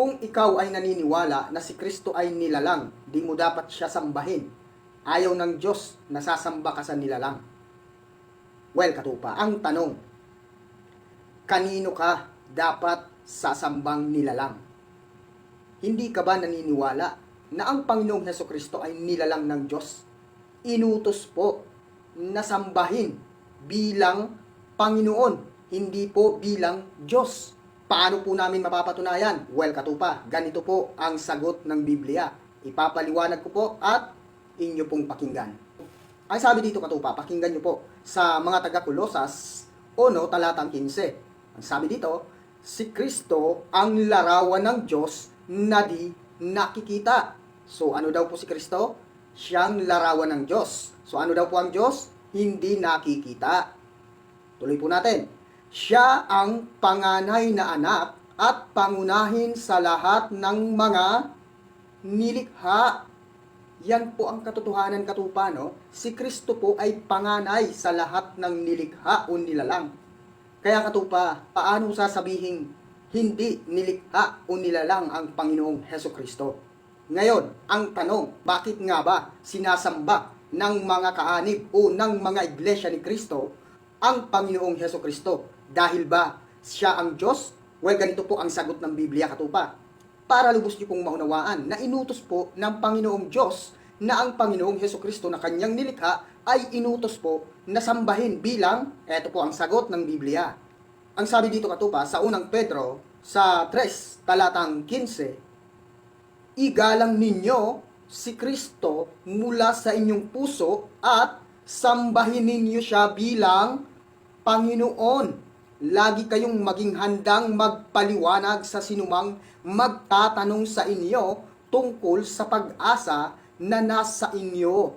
Kung ikaw ay naniniwala na si Kristo ay nilalang, di mo dapat siya sambahin. Ayaw ng Diyos na sasamba ka sa nilalang. Well, katupa, ang tanong, kanino ka dapat sasambang nilalang? Hindi ka ba naniniwala na ang Panginoong Heso Kristo ay nilalang ng Diyos? Inutos po na sambahin bilang Panginoon, hindi po bilang Diyos. Paano po namin mapapatunayan? Well, katupa, ganito po ang sagot ng Biblia. Ipapaliwanag ko po at inyo pong pakinggan. Ang sabi dito katupa, pakinggan nyo po sa mga taga-Kulosas 1 talatang 15. Ang sabi dito, si Kristo ang larawan ng Diyos na di nakikita. So ano daw po si Kristo? Siyang larawan ng Diyos. So ano daw po ang Diyos? Hindi nakikita. Tuloy po natin. Siya ang panganay na anak at pangunahin sa lahat ng mga nilikha. Yan po ang katotohanan katupa, no? Si Kristo po ay panganay sa lahat ng nilikha o nilalang. Kaya katupa, paano sasabihin hindi nilikha o nilalang ang Panginoong Heso Kristo? Ngayon, ang tanong, bakit nga ba sinasamba ng mga kaanib o ng mga iglesia ni Kristo ang Panginoong Heso Kristo? Dahil ba siya ang Diyos? Well, ganito po ang sagot ng Biblia katupa para lubos niyo pong maunawaan na inutos po ng Panginoong Diyos na ang Panginoong Heso Kristo na kanyang nilikha ay inutos po na sambahin bilang, eto po ang sagot ng Biblia. Ang sabi dito katupa sa unang Pedro sa 3 talatang 15, Igalang ninyo si Kristo mula sa inyong puso at sambahin ninyo siya bilang Panginoon lagi kayong maging handang magpaliwanag sa sinumang magtatanong sa inyo tungkol sa pag-asa na nasa inyo.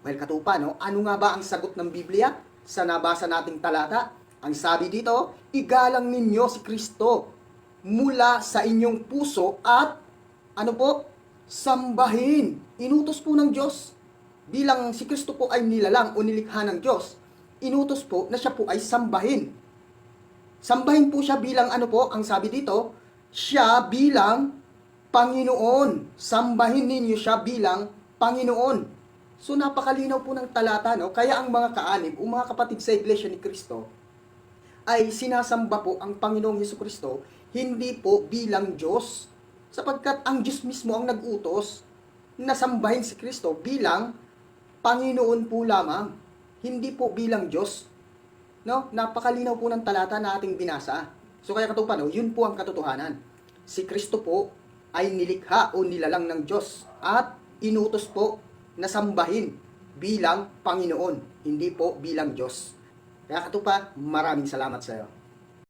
Well, katupa, no? Ano nga ba ang sagot ng Biblia sa nabasa nating talata? Ang sabi dito, igalang ninyo si Kristo mula sa inyong puso at ano po? Sambahin. Inutos po ng Diyos. Bilang si Kristo po ay nilalang o nilikha ng Diyos, inutos po na siya po ay sambahin. Sambahin po siya bilang ano po, ang sabi dito, siya bilang Panginoon. Sambahin ninyo siya bilang Panginoon. So napakalinaw po ng talata, no? Kaya ang mga kaanib, o mga kapatid sa Iglesia ni Kristo, ay sinasamba po ang Panginoong Heso Kristo, hindi po bilang Diyos. Sapagkat ang Diyos mismo ang nag-utos na sambahin si Kristo bilang Panginoon po lamang, hindi po bilang Diyos. No? Napakalinaw po ng talata na ating binasa. So kaya katupan, no? yun po ang katotohanan. Si Kristo po ay nilikha o nilalang ng Diyos at inutos po na sambahin bilang Panginoon, hindi po bilang Diyos. Kaya katupa, maraming salamat sa iyo.